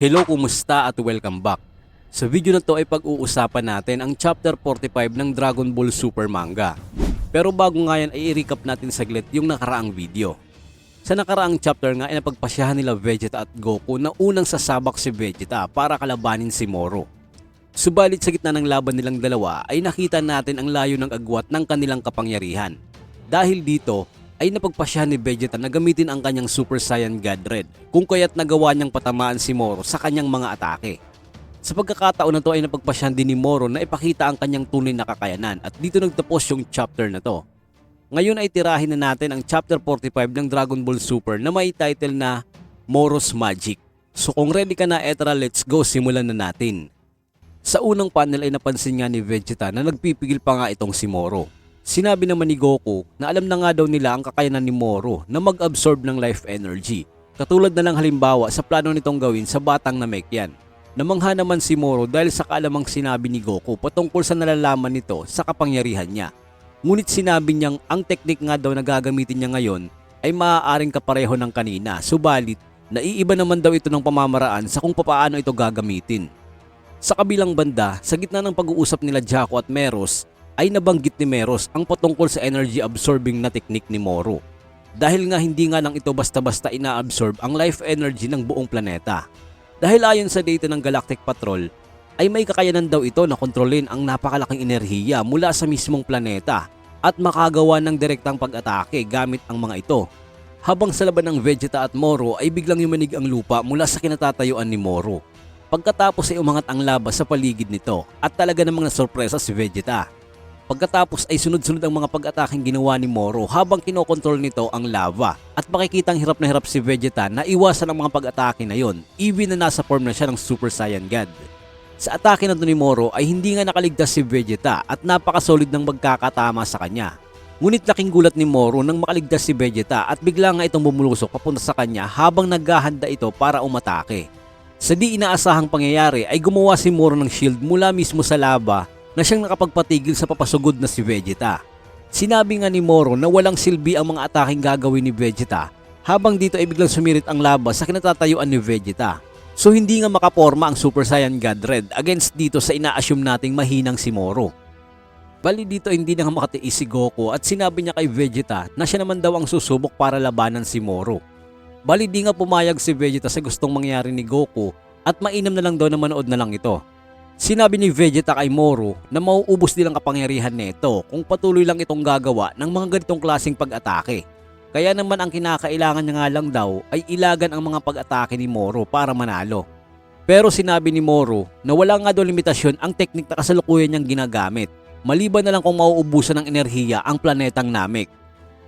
Hello, kumusta at welcome back. Sa video na to ay pag-uusapan natin ang chapter 45 ng Dragon Ball Super Manga. Pero bago nga yan ay i-recap natin saglit yung nakaraang video. Sa nakaraang chapter nga ay napagpasyahan nila Vegeta at Goku na unang sasabak si Vegeta para kalabanin si Moro. Subalit sa gitna ng laban nilang dalawa ay nakita natin ang layo ng agwat ng kanilang kapangyarihan. Dahil dito ay napagpasyahan ni Vegeta na gamitin ang kanyang Super Saiyan God Red kung kaya't nagawa niyang patamaan si Moro sa kanyang mga atake. Sa pagkakataon na to ay napagpasyahan din ni Moro na ipakita ang kanyang tunay na kakayanan at dito nagtapos yung chapter na to. Ngayon ay tirahin na natin ang chapter 45 ng Dragon Ball Super na may title na Moro's Magic. So kung ready ka na Etra, let's go, simulan na natin. Sa unang panel ay napansin nga ni Vegeta na nagpipigil pa nga itong si Moro. Sinabi naman ni Goku na alam na nga daw nila ang kakayanan ni Moro na mag-absorb ng life energy. Katulad na lang halimbawa sa plano nitong gawin sa batang Namekian. Namangha naman si Moro dahil sa kaalamang sinabi ni Goku patungkol sa nalalaman nito sa kapangyarihan niya. Ngunit sinabi niyang ang teknik nga daw na gagamitin niya ngayon ay maaaring kapareho ng kanina, subalit naiiba naman daw ito ng pamamaraan sa kung papaano ito gagamitin. Sa kabilang banda, sa gitna ng pag-uusap nila Jaco at Meros, ay nabanggit ni Meros ang patungkol sa energy absorbing na teknik ni Moro. Dahil nga hindi nga lang ito basta-basta ina-absorb ang life energy ng buong planeta. Dahil ayon sa data ng Galactic Patrol, ay may kakayanan daw ito na kontrolin ang napakalaking enerhiya mula sa mismong planeta at makagawa ng direktang pag-atake gamit ang mga ito. Habang sa laban ng Vegeta at Moro ay biglang yumanig ang lupa mula sa kinatatayuan ni Moro. Pagkatapos ay umangat ang laba sa paligid nito at talaga namang nasorpresa si Vegeta. Pagkatapos ay sunod-sunod ang mga pag-ataking ginawa ni Moro habang kinokontrol nito ang lava at makikitang hirap na hirap si Vegeta na iwasan ang mga pag-atake na yon even na nasa form na siya ng Super Saiyan God. Sa atake na ni Moro ay hindi nga nakaligtas si Vegeta at napakasolid ng magkakatama sa kanya. Ngunit laking gulat ni Moro nang makaligtas si Vegeta at bigla nga itong bumulusok papunta sa kanya habang naghahanda ito para umatake. Sa di inaasahang pangyayari ay gumawa si Moro ng shield mula mismo sa lava na siyang nakapagpatigil sa papasugod na si Vegeta. Sinabi nga ni Moro na walang silbi ang mga ataking gagawin ni Vegeta habang dito ay biglang sumirit ang laba sa kinatatayuan ni Vegeta. So hindi nga makaporma ang Super Saiyan God Red against dito sa ina-assume nating mahinang si Moro. Bali dito hindi na makatiis si Goku at sinabi niya kay Vegeta na siya naman daw ang susubok para labanan si Moro. Bali di nga pumayag si Vegeta sa gustong mangyari ni Goku at mainam na lang daw na manood na lang ito. Sinabi ni Vegeta kay Moro na mauubos nilang kapangyarihan nito kung patuloy lang itong gagawa ng mga ganitong klaseng pag-atake. Kaya naman ang kinakailangan niya nga lang daw ay ilagan ang mga pag-atake ni Moro para manalo. Pero sinabi ni Moro na wala nga daw limitasyon ang teknik na kasalukuyan niyang ginagamit maliban na lang kung mauubusan ng enerhiya ang planetang Namek.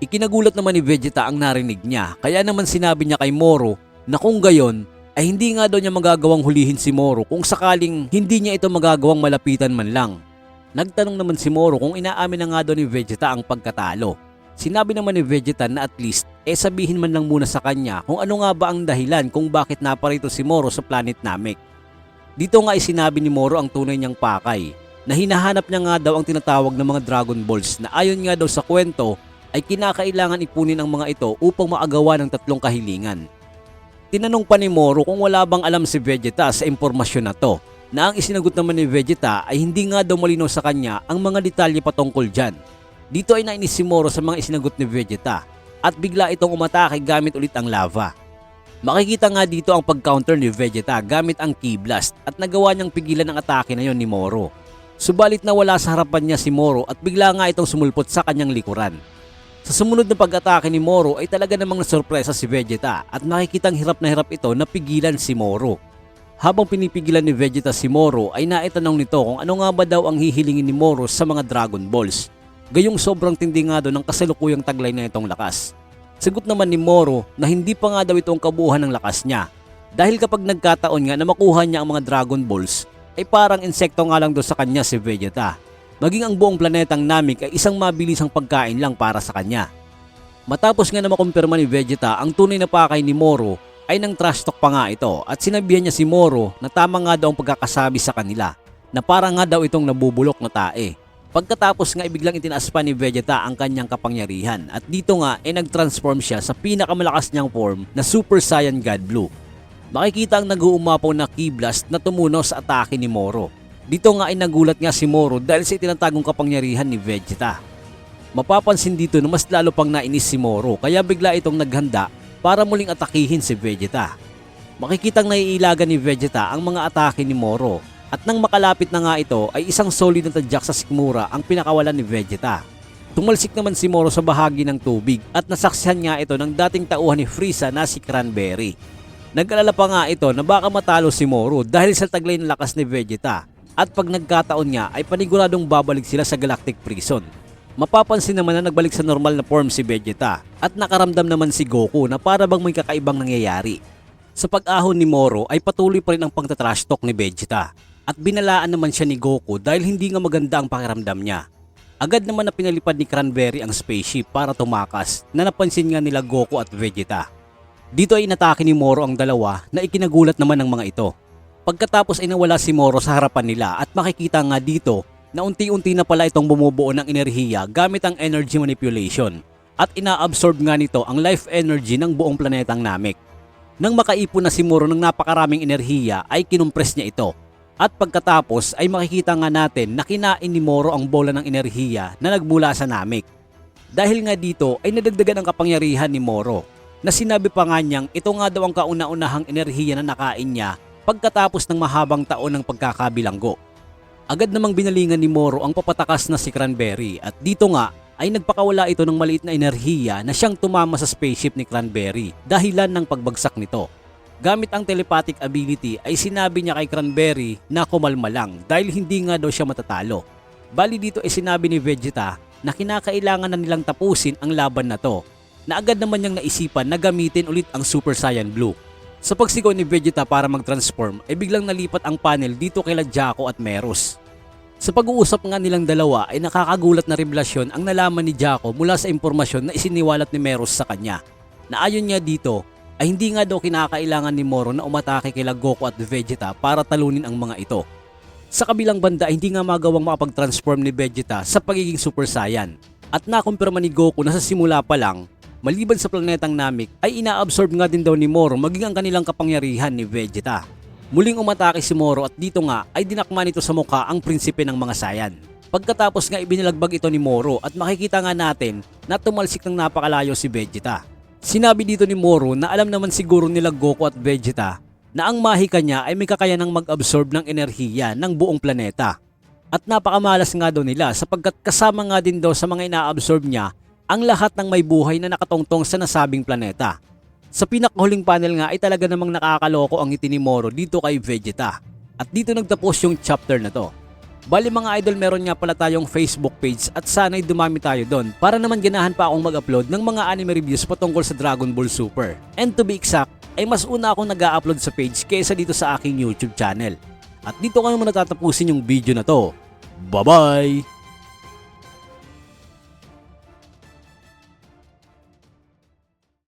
Ikinagulat naman ni Vegeta ang narinig niya kaya naman sinabi niya kay Moro na kung gayon ay hindi nga daw niya magagawang hulihin si Moro kung sakaling hindi niya ito magagawang malapitan man lang. Nagtanong naman si Moro kung inaamin na nga daw ni Vegeta ang pagkatalo. Sinabi naman ni Vegeta na at least eh sabihin man lang muna sa kanya kung ano nga ba ang dahilan kung bakit naparito si Moro sa planet Namek. Dito nga ay sinabi ni Moro ang tunay niyang pakay na hinahanap niya nga daw ang tinatawag na mga Dragon Balls na ayon nga daw sa kwento ay kinakailangan ipunin ang mga ito upang maagawa ng tatlong kahilingan. Tinanong pa ni Moro kung wala bang alam si Vegeta sa impormasyon na to na ang isinagot naman ni Vegeta ay hindi nga daw malinaw sa kanya ang mga detalye patungkol dyan. Dito ay nainis si Moro sa mga isinagot ni Vegeta at bigla itong umatake gamit ulit ang lava. Makikita nga dito ang pag-counter ni Vegeta gamit ang Ki Blast at nagawa niyang pigilan ang atake na yon ni Moro. Subalit nawala sa harapan niya si Moro at bigla nga itong sumulpot sa kanyang likuran. Sa sumunod na pag-atake ni Moro ay talaga namang nasurpresa si Vegeta at nakikitang hirap na hirap ito na pigilan si Moro. Habang pinipigilan ni Vegeta si Moro ay naitanong nito kung ano nga ba daw ang hihilingin ni Moro sa mga Dragon Balls. Gayong sobrang tindi nga ng kasalukuyang taglay na itong lakas. Sagot naman ni Moro na hindi pa nga daw ito ang kabuuan ng lakas niya. Dahil kapag nagkataon nga na makuha niya ang mga Dragon Balls ay parang insekto nga lang doon sa kanya si Vegeta maging ang buong planetang Namek ay isang mabilisang pagkain lang para sa kanya. Matapos nga na makumpirma ni Vegeta ang tunay na pakay ni Moro ay nang trash talk pa nga ito at sinabihan niya si Moro na tama nga daw ang pagkakasabi sa kanila na para nga daw itong nabubulok na tae. Pagkatapos nga ibiglang itinaas pa ni Vegeta ang kanyang kapangyarihan at dito nga ay nag-transform siya sa pinakamalakas niyang form na Super Saiyan God Blue. makikita ang nag-uumapaw na key blast na tumuno sa atake ni Moro. Dito nga ay nagulat nga si Moro dahil sa itinatagong kapangyarihan ni Vegeta. Mapapansin dito na mas lalo pang nainis si Moro kaya bigla itong naghanda para muling atakihin si Vegeta. Makikitang naiilagan ni Vegeta ang mga atake ni Moro at nang makalapit na nga ito ay isang solid na tadyak sa sikmura ang pinakawalan ni Vegeta. Tumalsik naman si Moro sa bahagi ng tubig at nasaksihan nga ito ng dating tauhan ni Frieza na si Cranberry. Nag-alala pa nga ito na baka matalo si Moro dahil sa taglay ng lakas ni Vegeta at pag nagkataon nga ay paniguradong babalik sila sa Galactic Prison. Mapapansin naman na nagbalik sa normal na form si Vegeta at nakaramdam naman si Goku na para bang may kakaibang nangyayari. Sa pag-ahon ni Moro ay patuloy pa rin ang pagtatrash talk ni Vegeta at binalaan naman siya ni Goku dahil hindi nga maganda ang pakiramdam niya. Agad naman na pinalipad ni Cranberry ang spaceship para tumakas na napansin nga nila Goku at Vegeta. Dito ay inatake ni Moro ang dalawa na ikinagulat naman ng mga ito. Pagkatapos ay nawala si Moro sa harapan nila at makikita nga dito na unti-unti na pala itong bumubuo ng enerhiya gamit ang energy manipulation at ina-absorb nga nito ang life energy ng buong planetang Namek. Nang makaipon na si Moro ng napakaraming enerhiya ay kinumpres niya ito at pagkatapos ay makikita nga natin na kinain ni Moro ang bola ng enerhiya na nagmula sa Namek. Dahil nga dito ay nadagdagan ang kapangyarihan ni Moro na sinabi pa nga niyang ito nga daw ang kauna-unahang enerhiya na nakain niya pagkatapos ng mahabang taon ng pagkakabilanggo. Agad namang binalingan ni Moro ang papatakas na si Cranberry at dito nga ay nagpakawala ito ng maliit na enerhiya na siyang tumama sa spaceship ni Cranberry dahilan ng pagbagsak nito. Gamit ang telepathic ability ay sinabi niya kay Cranberry na kumalma lang dahil hindi nga daw siya matatalo. Bali dito ay sinabi ni Vegeta na kinakailangan na nilang tapusin ang laban na to na agad naman niyang naisipan na gamitin ulit ang Super Saiyan Blue. Sa pagsigaw ni Vegeta para mag-transform ay biglang nalipat ang panel dito kay Jaco at Meros. Sa pag-uusap nga nilang dalawa ay nakakagulat na revelasyon ang nalaman ni Jaco mula sa impormasyon na isiniwalat ni Meros sa kanya. Na ayon niya dito ay hindi nga daw kinakailangan ni Moro na umatake kila Goku at Vegeta para talunin ang mga ito. Sa kabilang banda ay hindi nga magawang makapag-transform ni Vegeta sa pagiging Super Saiyan. At nakumpirma ni Goku na sa simula pa lang maliban sa planetang Namek ay inaabsorb nga din daw ni Moro maging ang kanilang kapangyarihan ni Vegeta. Muling umatake si Moro at dito nga ay dinakma nito sa mukha ang prinsipe ng mga Saiyan. Pagkatapos nga ibinalagbag ito ni Moro at makikita nga natin na tumalsik ng napakalayo si Vegeta. Sinabi dito ni Moro na alam naman siguro nila Goku at Vegeta na ang mahika niya ay may kakayanang mag-absorb ng enerhiya ng buong planeta. At napakamalas nga daw nila sapagkat kasama nga din daw sa mga ina-absorb niya ang lahat ng may buhay na nakatongtong sa nasabing planeta. Sa pinakahuling panel nga ay talaga namang nakakaloko ang ngiti ni Moro dito kay Vegeta. At dito nagtapos yung chapter na to. Bali mga idol meron nga pala tayong Facebook page at sana'y dumami tayo doon para naman ganahan pa akong mag-upload ng mga anime reviews patungkol sa Dragon Ball Super. And to be exact, ay mas una akong nag upload sa page kaysa dito sa aking YouTube channel. At dito ko naman natatapusin yung video na to. Bye-bye!